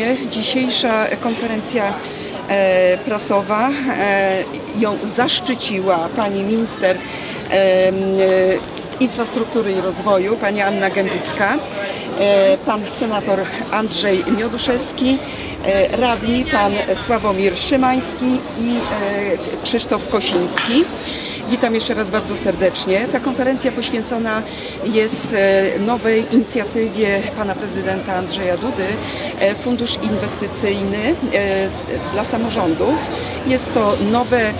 serdecznie. Dzisiejsza konferencja e, prasowa e, ją zaszczyciła pani minister e, infrastruktury i rozwoju, pani Anna Gębicka, pan senator Andrzej Mioduszewski, radni pan Sławomir Szymański i Krzysztof Kosiński. Witam jeszcze raz bardzo serdecznie. Ta konferencja poświęcona jest e, nowej inicjatywie pana prezydenta Andrzeja Dudy, e, Fundusz Inwestycyjny e, dla samorządów. Jest to nowe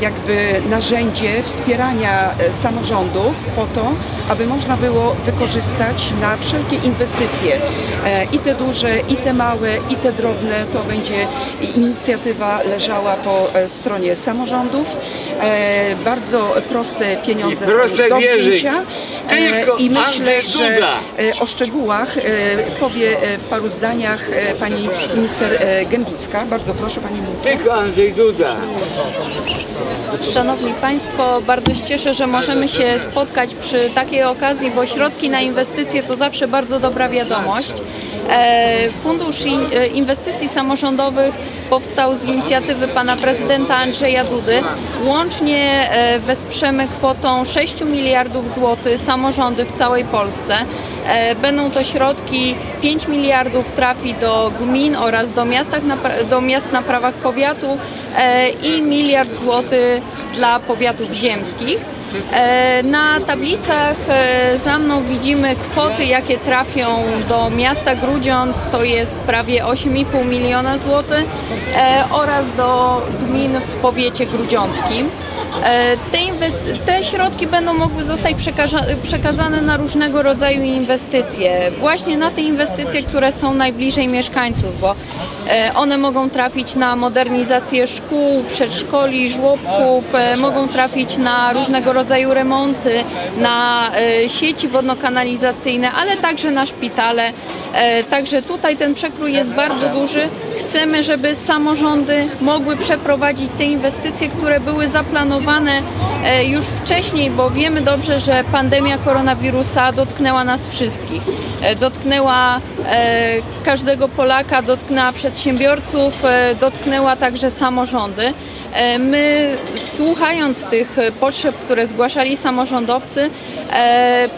jakby narzędzie wspierania samorządów po to, aby można było wykorzystać na wszelkie inwestycje. I te duże, i te małe, i te drobne. To będzie inicjatywa leżała po stronie samorządów. E, Bardzo proste pieniądze proszę są do wzięcia. E, I myślę, że e, o szczegółach powie w paru zdaniach pani minister Gębicka. Bardzo proszę pani minister. Tylko Andrzej Duda. Szanowni Państwo, bardzo się cieszę, że możemy się spotkać przy takiej okazji, bo środki na inwestycje to zawsze bardzo dobra wiadomość. E, Fundusz e, Inwestycji Samorządowych powstał z inicjatywy pana prezydenta Andrzeja Dudy. Łącznie e, wesprzemy kwotą 6 miliardów złotych samorządy w całej Polsce. Będą to środki 5 miliardów trafi do gmin oraz do, miastach do miast na prawach powiatu i miliard złotych dla powiatów ziemskich. E, Na tablicach e, za mną widzimy kwoty, jakie trafią do miasta Grudziądz, to jest prawie 8,5 miliona złotych e, oraz do gmin w powiecie grudziąckim. E, Te, te środki będą mogły zostać przekaza- przekazane na różnego rodzaju inwestycje, właśnie na te inwestycje, które są najbliżej mieszkańców, bo e, one mogą trafić na modernizację szkół, przedszkoli, żłobków, e, mogą trafić na różnego rodzaju remonty, na sieci wodno-kanalizacyjne, ale także na szpitale. Także tutaj ten przekrój jest bardzo duży. Chcemy, żeby samorządy mogły przeprowadzić te inwestycje, które były zaplanowane e, już wcześniej, bo wiemy dobrze, że pandemia koronawirusa dotknęła nas wszystkich. E, Dotknęła e, każdego Polaka, dotknęła przedsiębiorców, dotknęła także samorządy. My słuchając tych potrzeb, które zgłaszali samorządowcy,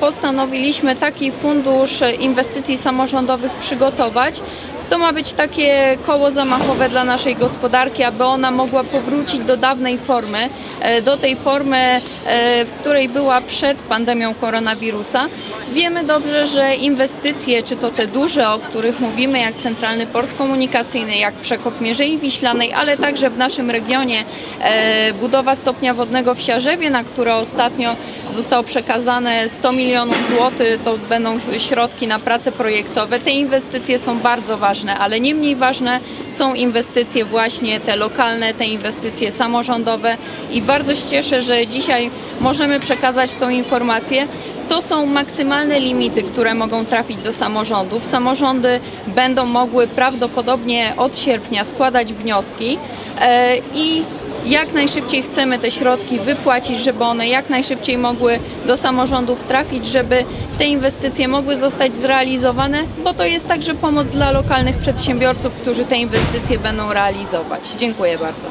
postanowiliśmy taki fundusz inwestycji samorządowych przygotować. To ma być takie koło zamachowe dla naszej gospodarki, aby ona mogła powrócić do dawnej formy, e, do tej formy, e, w której była przed pandemią koronawirusa. Wiemy dobrze, że inwestycje, czy to te duże, o których mówimy, jak Centralny Port Komunikacyjny, jak przekop Mierzei Wiślanej, ale także w naszym regionie e, budowa stopnia wodnego w Siarzewie, na które ostatnio zostało przekazane 100 milionów złotych, to będą środki na prace projektowe. Te inwestycje są bardzo ważne, ale nie mniej ważne są inwestycje właśnie te lokalne, te inwestycje samorządowe i bardzo się cieszę, że dzisiaj możemy przekazać tą informację. To są maksymalne limity, które mogą trafić do samorządów. Samorządy będą mogły prawdopodobnie od sierpnia składać wnioski e, i jak najszybciej chcemy te środki wypłacić, żeby one jak najszybciej mogły do samorządów trafić, żeby te inwestycje mogły zostać zrealizowane, bo to jest także pomoc dla lokalnych przedsiębiorców, którzy te inwestycje będą realizować. Dziękuję bardzo.